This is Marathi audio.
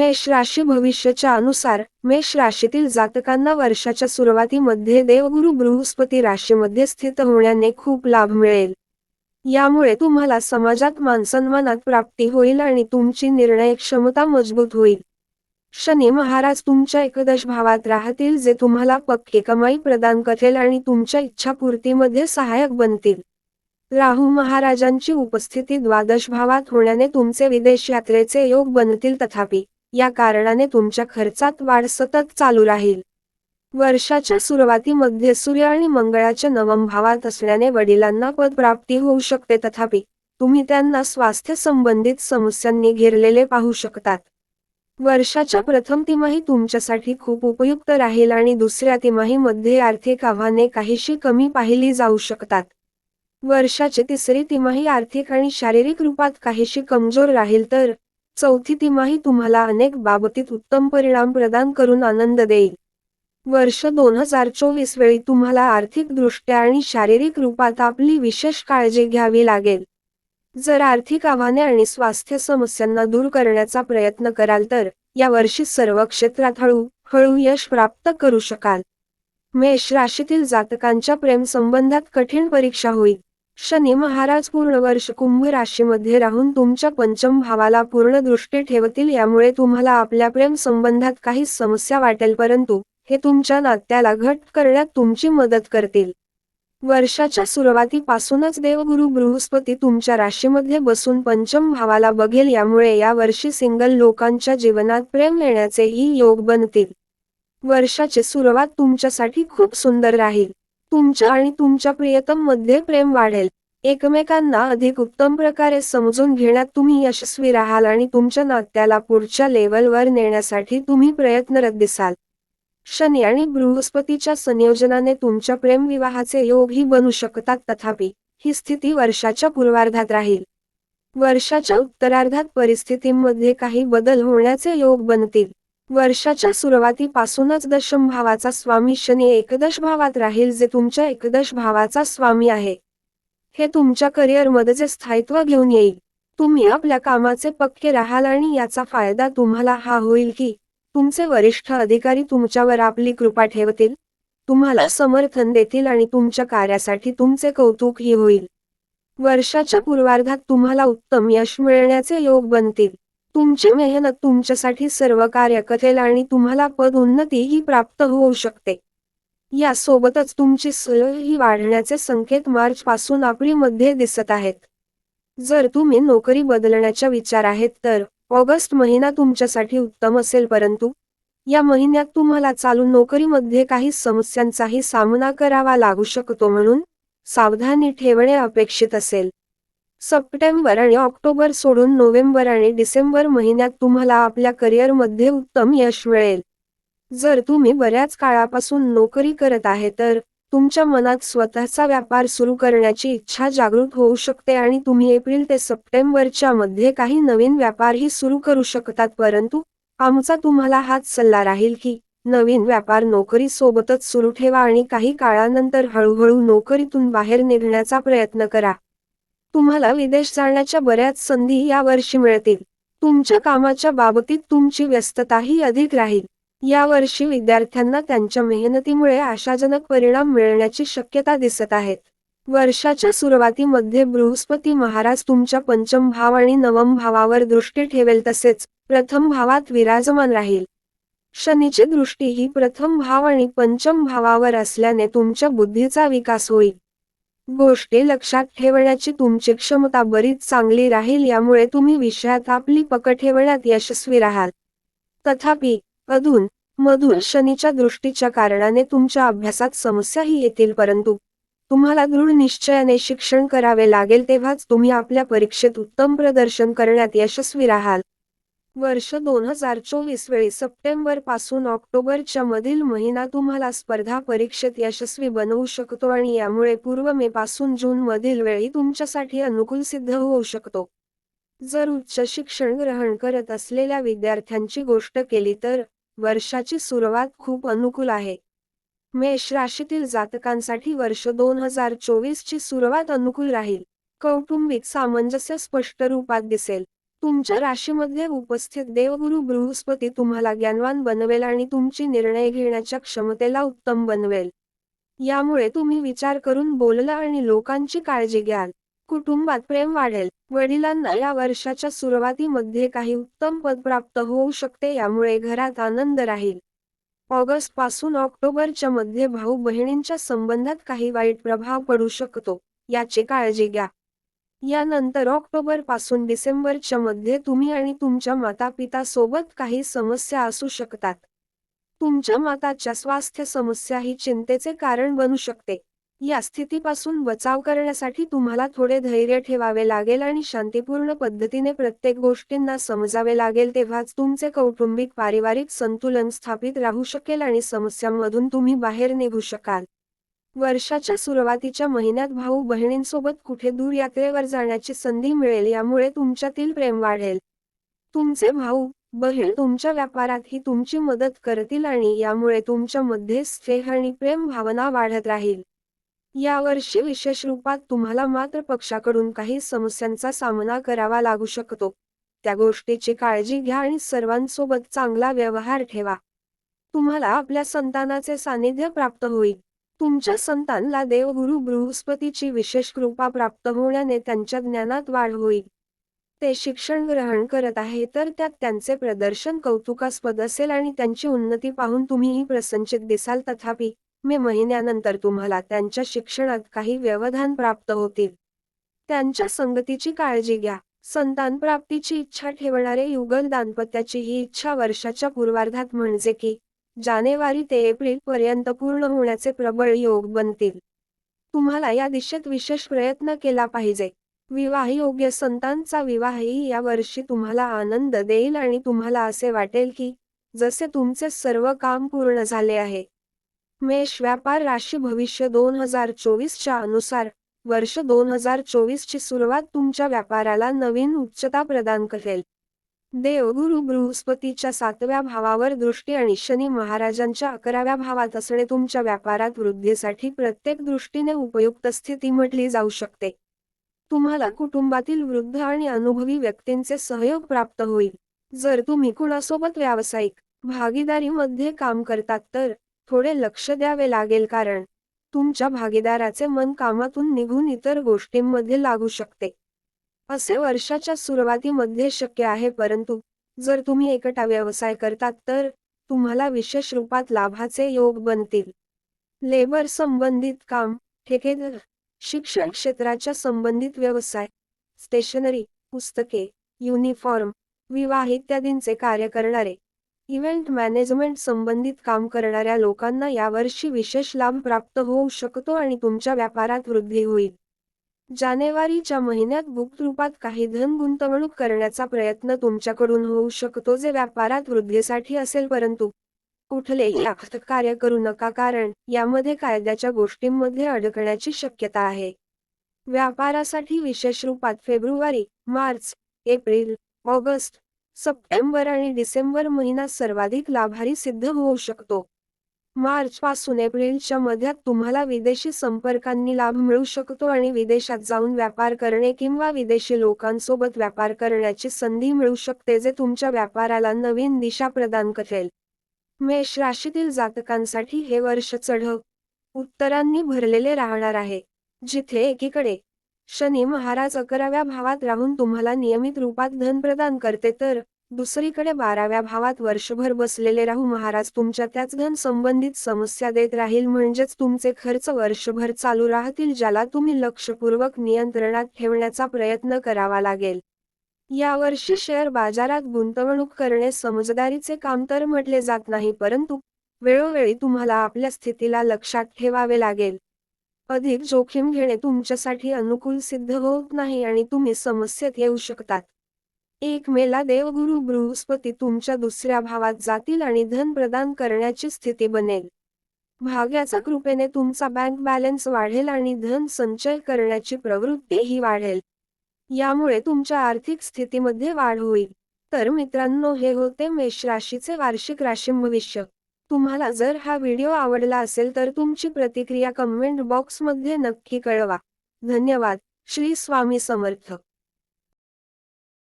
मेष राशी भविष्याच्या अनुसार मेष राशीतील जातकांना वर्षाच्या सुरुवातीमध्ये देवगुरु बृहस्पती राशीमध्ये स्थित होण्याने खूप लाभ मिळेल. यामुळे तुम्हाला समाजात मानसन्मानात प्राप्ती होईल आणि तुमची निर्णय क्षमता मजबूत होईल. शनी महाराज तुमच्या एकदश भावात राहतील जे तुम्हाला पक्के कमाई प्रदान करेल आणि तुमच्या इच्छापूर्तीमध्ये सहाय्यक बनतील. राहू महाराजांची उपस्थिती द्वादश भावात होण्याने तुमचे विदेश यात्रेचे योग बनतील तथापि या कारणाने तुमच्या खर्चात वाढ सतत चालू राहील. वर्षाच्या सुरुवातीमध्ये सूर्य आणि मंगळाच्या नवम भावात असल्याने वडिलांना पदप्राप्ती होऊ शकते. तथापि तुम्ही त्यांना स्वास्थ्य संबंधित समस्यांनी घेरलेले पाहू शकतात. वर्षाच्या प्रथम तिमाही तुमच्यासाठी खूप उपयुक्त राहील आणि दुसऱ्या तिमाहीमध्ये आर्थिक आव्हाने काहीशी कमी पाहिली जाऊ शकतात. वर्षाची तिसरी तिमाही आर्थिक आणि शारीरिक रूपात काहीशी कमजोर राहील तर चौथी तिमाही तुम्हाला अनेक बाबतीत उत्तम परिणाम प्रदान करून आनंद देईल. वर्ष दोन हजार चोवीस वेळी तुम्हाला आर्थिकदृष्ट्या आणि शारीरिक रूपात आपली विशेष काळजी घ्यावी लागेल. जर आर्थिक आव्हाने आणि स्वास्थ्य समस्यांना दूर करण्याचा प्रयत्न कराल तर या वर्षी सर्व क्षेत्रात हळूहळू यश प्राप्त करू शकाल. मेष राशीतील जातकांच्या प्रेम संबंधात कठीण परीक्षा होईल. शनी महाराज पूर्ण वर्ष कुंभ राशीमध्ये राहून तुमच्या पंचम भावाला पूर्ण दृष्टी ठेवतील यामुळे तुम्हाला आपल्या प्रेम संबंधात काही समस्या वाटेल परंतु हे तुमच्या नात्याला घट करण्यात तुमची मदत करतील. वर्षाच्या सुरुवातीपासूनच देवगुरु बृहस्पती तुमच्या राशीमध्ये बसून पंचम भावाला बघेल यामुळे या वर्षी सिंगल लोकांच्या जीवनात प्रेम येण्याचेही योग बनतील. वर्षाची सुरुवात तुमच्यासाठी खूप सुंदर राहील. तुमच्या आणि तुमच्या प्रियतममध्ये प्रेम वाढेल. एकमेकांना अधिक उत्तम प्रकारे समजून घेण्यात तुम्ही यशस्वी राहाल आणि तुमच्या नात्याला पुढच्या लेवलवर नेण्यासाठी तुम्ही प्रयत्नरत दिसाल. शनी आणि बृहस्पतीच्या संयोजनाने तुमच्या प्रेमविवाहाचे योगही बनू शकतात. तथापि ही स्थिती वर्षाच्या पूर्वार्धात राहील. वर्षाच्या उत्तरार्धात परिस्थितीमध्ये काही बदल होण्याचे योग बनतील. वर्षाच्या सुरुवातीपासूनच दशम भावाचा स्वामी शनी एकदश भावात राहील जे तुमच्या एकदश भावाचा स्वामी आहे. हे तुमच्या करिअरमध्ये जे स्थायित्व घेऊन येईल तुम्ही आपल्या कामाचे पक्के राहाल आणि याचा फायदा तुम्हाला हा होईल की तुमचे वरिष्ठ अधिकारी तुमच्यावर आपली कृपा ठेवतील तुम्हाला समर्थन देतील आणि तुमच्या कार्यासाठी तुमचे कौतुकही होईल. वर्षाच्या पूर्वार्धात तुम्हाला उत्तम यश मिळण्याचे योग बनतील. तुमची मेहनत तुमच्यासाठी सर्व कार्य करेल आणि तुम्हाला पद उन्नतीही प्राप्त होऊ शकते. यासोबतच तुमची ही वाढण्याचे संकेत मार्च पासून मध्ये दिसत आहेत. जर तुम्ही नोकरी बदलण्याचा विचार आहेत तर ऑगस्ट महिना तुमच्यासाठी उत्तम असेल परंतु या महिन्यात तुम्हाला चालू नोकरीमध्ये काही समस्यांचाही सामना करावा लागू शकतो म्हणून सावधानी ठेवणे अपेक्षित असेल. सप्टेंबर आणि ऑक्टोबर सोडून नोव्हेंबर आणि डिसेंबर महिन्यात तुम्हाला आपल्या करिअरमध्ये उत्तम यश मिळेल. जर तुम्ही बऱ्याच काळापासून नोकरी करत आहे तर तुमच्या मनात स्वतःचा व्यापार सुरू करण्याची इच्छा जागृत होऊ शकते आणि तुम्ही एप्रिल ते सप्टेंबरच्या मध्ये काही नवीन व्यापारही सुरू करू शकतात परंतु आमचा तुम्हाला हाच सल्ला राहील की नवीन व्यापार नोकरी सोबतच सुरू ठेवा आणि काही काळानंतर हळूहळू नोकरीतून बाहेर निघण्याचा प्रयत्न करा. तुम्हाला विदेश जाण्याच्या बऱ्याच संधी यावर्षी मिळतील. तुमच्या कामाच्या बाबतीत तुमची व्यस्तताही अधिक राहील. यावर्षी विद्यार्थ्यांना त्यांच्या मेहनतीमुळे आशाजनक परिणाम मिळण्याची शक्यता दिसत आहेत. वर्षाच्या सुरुवातीमध्ये बृहस्पती महाराज तुमच्या पंचम भाव आणि नवम भावावर दृष्टी ठेवेल तसेच प्रथम भावात विराजमान राहील. शनीची दृष्टी ही प्रथम भाव आणि पंचम भावावर असल्याने तुमच्या बुद्धीचा विकास होईल. गोष्टी लक्षात ठेवण्याची तुमची क्षमता बरीच चांगली राहील यामुळे तुम्ही विषयात आपली पकड ठेवण्यात यशस्वी राहाल. तथापि अधून मधून शनीच्या दृष्टीच्या कारणाने तुमच्या अभ्यासात समस्याही येतील परंतु तुम्हाला दृढ निश्चयाने शिक्षण करावे लागेल तेव्हाच तुम्ही आपल्या परीक्षेत उत्तम प्रदर्शन करण्यात यशस्वी राहाल. वर्ष दोन हजार चोवीस वेळी सप्टेंबरपासून ऑक्टोबरच्या मधील महिना तुम्हाला स्पर्धा परीक्षेत यशस्वी बनवू शकतो आणि यामुळे पूर्व मे पासून जून मधील वेळी तुमच्यासाठी अनुकूल सिद्ध होऊ शकतो. जर उच्च शिक्षण ग्रहण करत असलेल्या विद्यार्थ्यांची गोष्ट केली तर वर्षाची सुरुवात खूप अनुकूल आहे. मेष राशीतील जातकांसाठी वर्ष दोन हजार चोवीस ची सुरुवात अनुकूल राहील. कौटुंबिक सामंजस्य स्पष्ट रूपात दिसेल. तुमच्या राशीमध्ये उपस्थित देवगुरु बृहस्पती तुम्हाला ज्ञानवान बनवेल आणि तुमची निर्णय घेण्याच्या क्षमतेला उत्तम बनवेल. यामुळे तुम्ही विचार करून बोलला आणि लोकांची काळजी घ्याल. कुटुंबात प्रेम वाढेल. वडिलांना या वर्षाच्या सुरुवातीमध्ये काही उत्तम पद प्राप्त होऊ शकते यामुळे घरात आनंद राहील. ऑगस्टपासून ऑक्टोबरच्या मध्ये भाऊ बहिणींच्या संबंधात काही वाईट प्रभाव पडू शकतो याची काळजी घ्या. यानंतर ऑक्टोबरपासून डिसेंबरच्या मध्ये तुम्ही आणि तुमच्या माता पिता सोबत काही समस्या असू शकतात. तुमच्या माताच्या स्वास्थ्य समस्या ही चिंतेचे कारण बनू शकते. या स्थितीपासून बचाव करण्यासाठी तुम्हाला थोडे धैर्य ठेवावे लागेल आणि शांतीपूर्ण पद्धतीने प्रत्येक गोष्टींना समजावे लागेल तेव्हाच तुमचे कौटुंबिक पारिवारिक संतुलन स्थापित राहू शकेल आणि समस्यांमधून तुम्ही बाहेर निघू शकाल. वर्षाच्या सुरुवातीच्या महिन्यात भाऊ बहिणींसोबत कुठे दूर यात्रेवर जाण्याची संधी मिळेल यामुळे तुमच्यातील प्रेम वाढेल. तुमचे भाऊ बहीण तुमच्या व्यापारात ही तुमची मदत करतील आणि यामुळे तुमच्यामध्ये स्नेह आणि प्रेम भावना वाढत राहील. यावर्षी विशेष रूपात तुम्हाला मात्र पक्षाकडून काही समस्यांचा सामना करावा लागू शकतो. त्या गोष्टीची काळजी घ्या आणि सर्वांसोबत चांगला व्यवहार ठेवा. तुम्हाला आपल्या संतानाचे सानिध्य प्राप्त होईल. तुमच्या संतांना देवगुरु बृहस्पतीची विशेष कृपा प्राप्त होण्याने त्यांच्या ज्ञानात वाढ होईल. ते शिक्षण ग्रहण करत आहे तर त्यात त्यांचे प्रदर्शन कौतुकास्पद असेल आणि त्यांची उन्नती पाहून तुम्हीही प्रसंचित दिसाल. तथापि मे महिन्यानंतर तुम्हाला त्यांच्या शिक्षणात काही व्यवधान प्राप्त होतील. त्यांच्या संगतीची काळजी घ्या. संतान प्राप्तीची इच्छा ठेवणारे युगल दाम्पत्याची ही इच्छा वर्षाच्या पूर्वार्धात म्हणजे की जानेवारी ते एप्रिल पर्यंत पूर्ण होण्याचे प्रबळ योग बनतील. तुम्हाला या दिशेत विशेष प्रयत्न केला पाहिजे. विवाह योग्य संतांचा विवाहही या वर्षी तुम्हाला आनंद देईल आणि तुम्हाला असे वाटेल की जसे तुमचे सर्व काम पूर्ण झाले आहे. मेष व्यापार राशी भविष्य दोन हजार चोवीसच्या अनुसार वर्ष दोन हजार चोवीसची सुरुवात तुमच्या व्यापाराला नवीन उच्चता प्रदान करेल. देवगुरु बृहस्पतीच्या सातव्या भावावर दृष्टी आणि शनी महाराजांच्या अकराव्या भावात असणे तुमच्या व्यापारात वृद्धीसाठी प्रत्येक दृष्टीने उपयुक्त स्थिती म्हटली जाऊ शकते. तुम्हाला कुटुंबातील वृद्ध आणि अनुभवी व्यक्तींचे सहयोग प्राप्त होईल. जर तुम्ही कुणासोबत व्यावसायिक भागीदारीमध्ये काम करतात तर थोडे लक्ष द्यावे लागेल कारण तुमच्या भागीदाराचे मन कामातून निघून इतर गोष्टींमध्ये लागू शकते. असे वर्षाच्या सुरुवातीमध्ये शक्य आहे परंतु जर तुम्ही एकटा व्यवसाय करतात तर तुम्हाला विशेष रूपात लाभाचे योग बनतील. लेबर संबंधित काम ठेकेदार शिक्षण क्षेत्राच्या संबंधित व्यवसाय स्टेशनरी पुस्तके युनिफॉर्म विवाह इत्यादींचे कार्य करणारे इव्हेंट मॅनेजमेंट संबंधित काम करणाऱ्या लोकांना यावर्षी विशेष लाभ प्राप्त होऊ शकतो आणि तुमच्या व्यापारात वृद्धी होईल. जानेवारीच्या महिन्यात गुप्त रूपात काही धन गुंतवणूक करण्याचा प्रयत्न तुमच्याकडून होऊ शकतो जे व्यापारात वृद्धीसाठी असेल परंतु कुठलेही कार्य करू नका कारण यामध्ये कायद्याच्या गोष्टींमध्ये अडकण्याची शक्यता आहे. व्यापारासाठी विशेष रूपात फेब्रुवारी मार्च एप्रिल ऑगस्ट सप्टेंबर आणि डिसेंबर महिना सर्वाधिक लाभारी सिद्ध होऊ शकतो. मार्च पासून एप्रिलच्या मध्यात तुम्हाला विदेशी संपर्कांनी लाभ मिळू शकतो आणि विदेशात जाऊन व्यापार करणे किंवा विदेशी लोकांसोबत व्यापार करण्याची संधी मिळू शकते जे तुमच्या व्यापाराला नवीन दिशा प्रदान करेल. मेष राशीतील जातकांसाठी हे वर्ष चढ उत्तरांनी भरलेले राहणार आहे जिथे एकीकडे शनी महाराज अकराव्या भावात राहून तुम्हाला नियमित रूपात धन प्रदान करते तर दुसरीकडे बाराव्या भावात वर्षभर बसलेले राहू महाराज तुमच्या त्याच धन संबंधित समस्या देत राहील म्हणजेच तुमचे खर्च वर्षभर चालू राहतील ज्याला तुम्ही लक्षपूर्वक नियंत्रणात ठेवण्याचा प्रयत्न करावा लागेल. यावर्षी शेअर बाजारात गुंतवणूक करणे समजदारीचे काम तर म्हटले जात नाही परंतु वेळोवेळी तुम्हाला आपल्या स्थितीला लक्षात ठेवावे लागेल. अधिक जोखीम घेणे तुमच्यासाठी अनुकूल सिद्ध होत नाही आणि तुम्ही समस्येत येऊ शकतात. एक मेला देवगुरु बृहस्पती तुमच्या दुसऱ्या भावात जातील आणि धन प्रदान करण्याची स्थिती बनेल. भाग्याचा कृपेने तुमचा बँक बॅलन्स वाढेल आणि धन संचय करण्याची प्रवृत्तीही वाढेल. यामुळे तुमच्या आर्थिक स्थितीमध्ये वाढ होईल. तर मित्रांनो हे होते मेष राशीचे वार्षिक राशी भविष्य तुम्हाला जर हा व्हिडिओ आवडला असेल तर तुमची प्रतिक्रिया कमेंट बॉक्समध्ये नक्की कळवा. धन्यवाद. श्री स्वामी समर्थ.